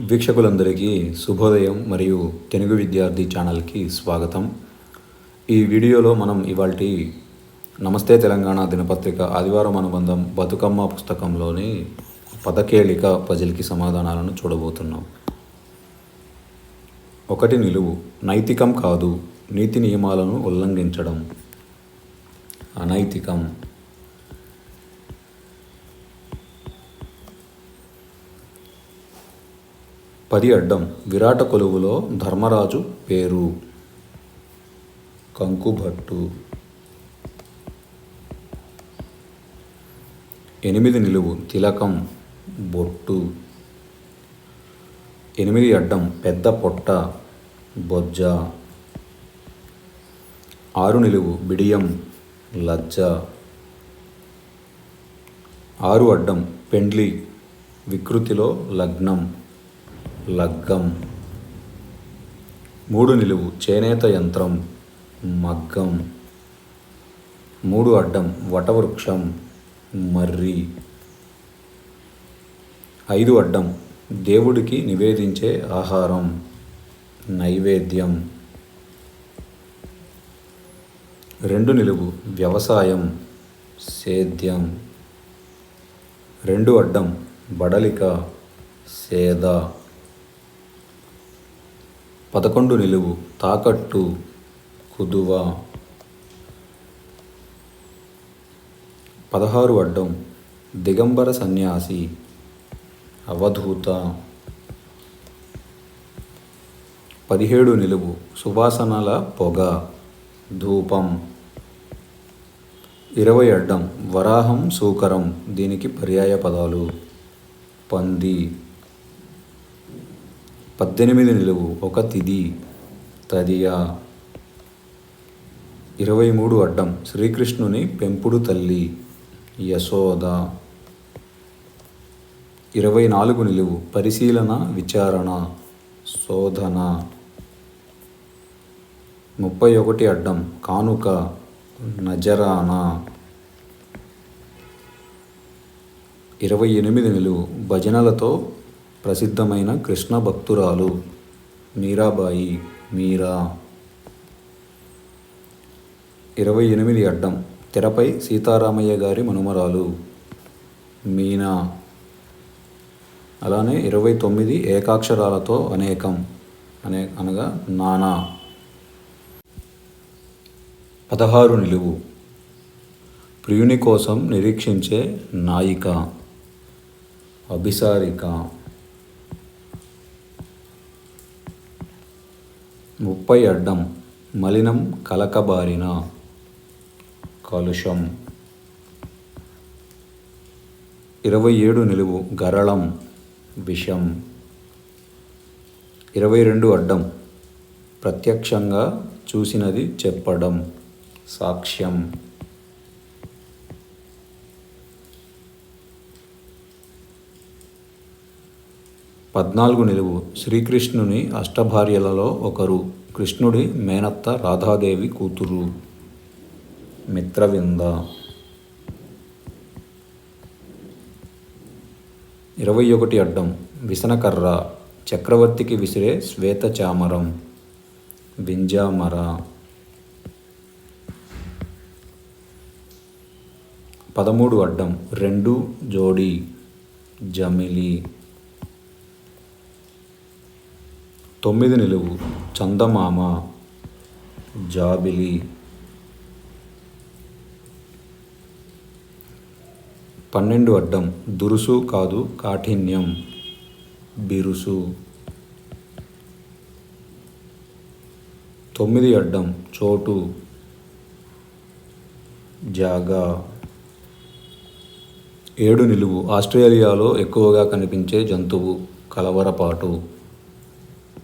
వీక్షకులందరికీ శుభోదయం మరియు తెలుగు విద్యార్థి ఛానల్కి స్వాగతం. ఈ వీడియోలో మనం ఇవాళ నమస్తే తెలంగాణ దినపత్రిక ఆదివారం అనుబంధం బతుకమ్మ పుస్తకంలోని పదకేళిక పజిల్కి సమాధానాలను చూడబోతున్నాం. ఒకటి నిలువు నైతికం కాదు నీతి నియమాలను ఉల్లంఘించడం. అనైతికం పది అడ్డం విరాట కొలువులో ధర్మరాజు పేరు. కంకుభట్టు. ఎనిమిది నిలువు తిలకం బొట్టు. ఎనిమిది అడ్డం పెద్ద పొట్ట బొజ్జ. ఆరు నిలువు బిడియం లజ్జ. ఆరు అడ్డం పెండ్లి వికృతిలో లగ్నం. లగ్గం. మూడు నిలువు చేనేత యంత్రం మగ్గం. మూడు అడ్డం వటవృక్షం మర్రి. ఐదు అడ్డం దేవుడికి నివేదించే ఆహారం నైవేద్యం. రెండు నిలువు వ్యవసాయం సేద్యం. రెండు అడ్డం బడలిక సేద. పదకొండు నిలువు తాకట్టు కుదువ. పదహారు అడ్డం దిగంబర సన్యాసి అవధూత. పదిహేడు నిలువు సువాసనల పొగ ధూపం. ఇరవై అడ్డం వరాహం సూకరం దీనికి పర్యాయ పదాలు. పంది. పద్దెనిమిది నిలువు ఒక తిది తదియ. ఇరవై మూడు అడ్డం శ్రీకృష్ణుని పెంపుడు తల్లి యశోద. ఇరవై నాలుగు నిలువు పరిశీలన విచారణ శోధన. ముప్పై ఒకటి అడ్డం కానుక నజరానా. ఇరవై ఎనిమిది నిలువు భజనలతో ప్రసిద్ధమైన కృష్ణ భక్తురాలు మీరాబాయి మీరా. ఇరవై ఎనిమిది అడ్డం తెరపై సీతారామయ్య గారి మనుమరాలు మీనా. అలానే ఇరవై తొమ్మిది ఏకాక్షరాలతో అనేకం అనే అనగా నానా. పదహారు నిలువు ప్రియుని కోసం నిరీక్షించే నాయిక అభిసారిక. ముప్పై అడ్డం మలినం కలకబారిన. కలుషం ఇరవై ఏడు నిలువు గరళం విషం. ఇరవై రెండు అడ్డం ప్రత్యక్షంగా చూసినది చెప్పడం సాక్ష్యం. పద్నాలుగు నిలువు శ్రీకృష్ణుని అష్టభార్యలలో ఒకరు కృష్ణుడి మేనత్త రాధాదేవి కూతురు. మిత్రవింద. ఇరవై ఒకటి అడ్డం విసనకర్ర చక్రవర్తికి విసిరే శ్వేత చామరం. వింజామర. పదమూడు అడ్డం రెండు జోడి జమిలి. తొమ్మిది నిలువు. చందమామ జాబిలి. పన్నెండు అడ్డం. దురుసు కాదు కాఠిన్యం. బిరుసు. తొమ్మిది అడ్డం. చోటు. జాగా. ఏడు నిలువు. ఆస్ట్రేలియాలో ఎక్కువగా కనిపించే జంతువు కలవరపాటు.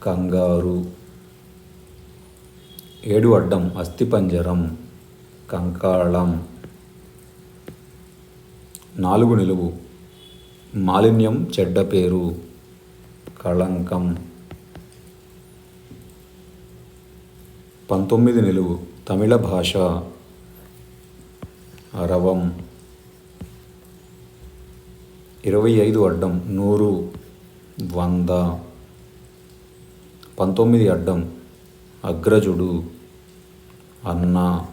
కంగారు. ఏడు అడ్డం అస్థిపంజరం కంకాళం. నాలుగు నిలువు మాలిన్యం చెడ్డ పేరు కళంకం. పంతొమ్మిది నిలువు తమిళ భాష అరవం ఇరవై ఐదు అడ్డం నూరు వంద. పంతొమ్మిది అడ్డం. అగ్రజుడు అన్న.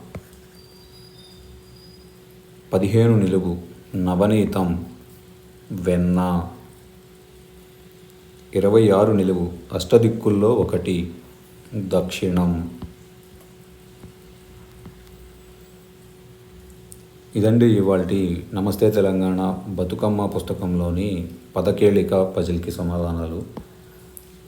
పదిహేను నిలువు. నవనీతం. వెన్న. ఇరవై ఆరు నిలువు. అష్టదిక్కుల్లో ఒకటి. దక్షిణం. ఇదండి ఇవాళ నమస్తే తెలంగాణ బతుకమ్మ పుస్తకంలోని పదకేళిక పజిల్కి సమాధానాలు.